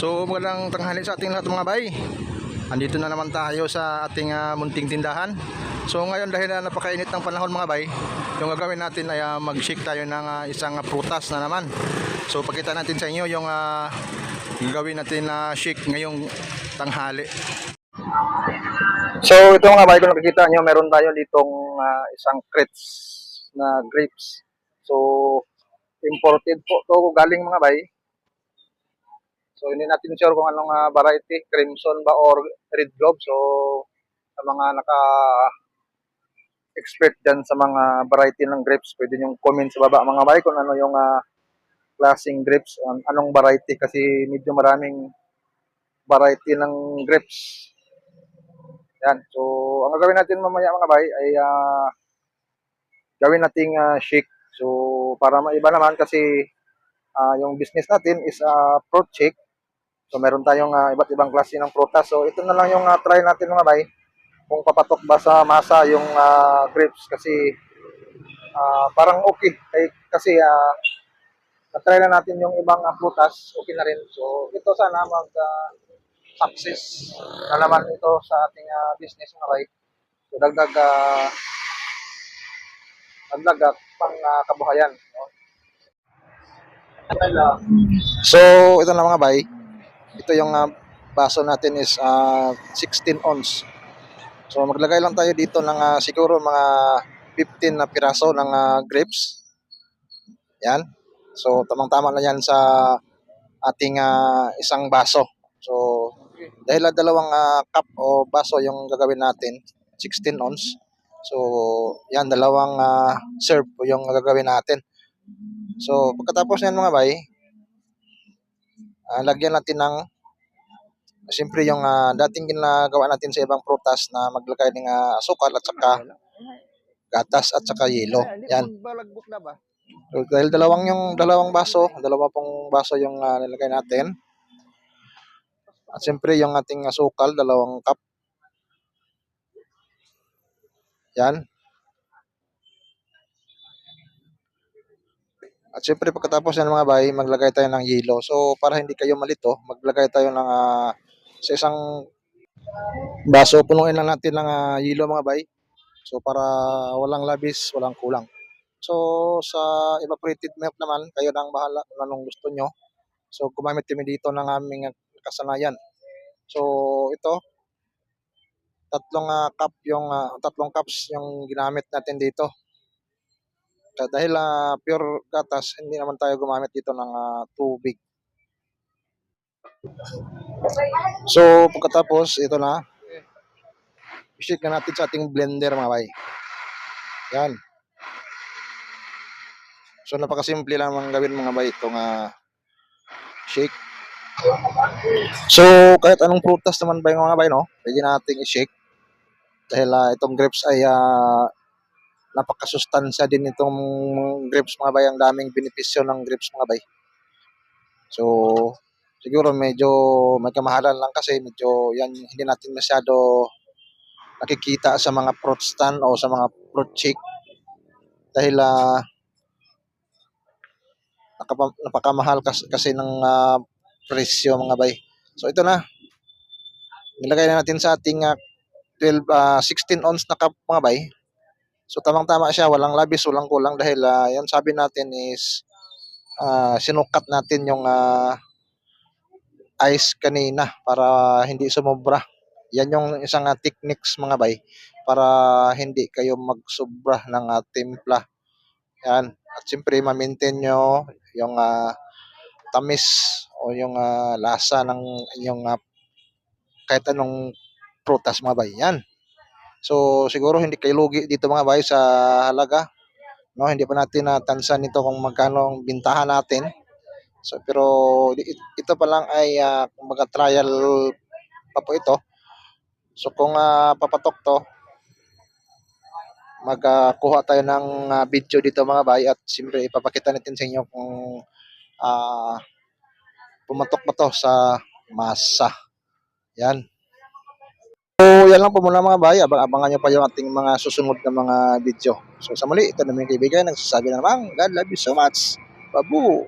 So magandang tanghali sa ating lahat mga bay. Andito na naman tayo sa ating ah, munting tindahan. So ngayon dahil na napakainit ng panahon mga bay, yung gagawin natin ay ah, mag-shake tayo ng ah, isang ah, prutas na naman. So pakita natin sa inyo yung ah, gagawin natin na shake ngayong tanghali. So ito mga bay, kung nakikita nyo, meron tayo ditong ah, isang crates na grapes. So imported po to galing mga bay. So hindi natin sure kung anong ah, variety, crimson ba or red globe. So sa mga naka expert dyan sa mga variety ng grapes, pwede nyo comment sa baba mga bay kung ano yung ah, klaseng grapes, an- anong variety kasi medyo maraming variety ng grapes. Yan. So ang gagawin natin mamaya mga bay ay ah, gawin nating ah, shake. So para maiba naman kasi ah, yung business natin is ah, fruit shake. So meron tayong ah, iba't ibang klase ng prutas. So ito na lang yung ah, try natin mga bay. Kung papatok ba sa masa yung ah, grapes kasi ah, parang okay. Eh, kasi ah, na-try na natin yung ibang ah, prutas, okay na rin. So ito sana mag ah, success na naman ito sa ating ah, business mga bay. So dagdag ah, dagdag ah, pang ah, kabuhayan. No? So ito na mga bay. Ito yung ah, baso natin is ah, 16 ounce. So maglagay lang tayo dito ng ah, siguro mga 15 na piraso ng ah, grapes. Yan. So tamang-tama na yan sa ating ah, isang baso. So dahil ah, dalawang ah, cup o baso yung gagawin natin, 16 ounce. So yan dalawang ah, serve yung gagawin natin. So pagkatapos yan mga bay, ah, lagyan natin ng Siyempre yung ah, dating ginagawa natin sa ibang prutas na maglagay ng ah, asukal at saka gatas at saka yelo. Yan. So, dahil dalawang yung dalawang baso, dalawa pong baso yung ah, nilagay natin. At siyempre yung ating asukal, dalawang cup. Yan. At siyempre pagkatapos yan mga bay, maglagay tayo ng yelo. So para hindi kayo malito, maglagay tayo ng ah, sa isang baso, punuin lang natin ng ah, yelo mga bay. So para walang labis, walang kulang. So sa evaporated milk naman, kayo nang bahala kung anong gusto nyo. So gumamit kami dito ng aming kasanayan. So ito, tatlong ah, cup yung ah, tatlong cups yung ginamit natin dito. Kaya dahil ah, pure gatas, hindi naman tayo gumamit dito ng ah, tubig. So pagkatapos, ito na. I-shake na natin sa ating blender mga bay. Yan. So napakasimple lang ang gawin mga bay itong ah, shake. So kahit anong prutas naman ba yung mga bay no, pwede nating i-shake. Dahil ah, itong grapes ay ah, napakasustansya din itong grapes mga bay. Ang daming benepisyo ng grapes mga bay. So siguro medyo may kamahalan lang kasi medyo yan hindi natin masyado nakikita sa mga fruit stand o sa mga fruit shake dahil ah nakapa- napakamahal kasi, kasi ng ah, presyo mga bay. So ito na. Nilagay na natin sa ating ah, 12 ah, 16 ounce na cup mga bay. So tamang-tama siya, walang labis, walang kulang dahil ah, yan sabi natin is ah, sinukat natin yung ah, ice kanina para hindi sumobra. Yan yung isang ah, techniques mga bay para hindi kayo magsobra ng ah, timpla. Yan. At siyempre, ma-maintain nyo yung ah, tamis o yung ah, lasa ng inyong ah, kahit anong prutas mga bay. Yan. So, siguro hindi kayo lugi dito mga bay sa halaga. No, hindi pa natin natansan nito kung magkano ang bintahan natin. So, pero ito pa lang ay ah, kumbaga trial pa po ito. So, kung ah, papatok to, magkuha tayo ng ah, video dito mga bay at siyempre ipapakita natin sa inyo kung ah pumatok ba to sa masa. Yan. So, yan lang po muna mga bay. Abang-abangan nyo pa yung ating mga susunod na mga video. So, sa muli, ito naman yung kaibigan. Nagsasabi na naman, God love you so much. Babu!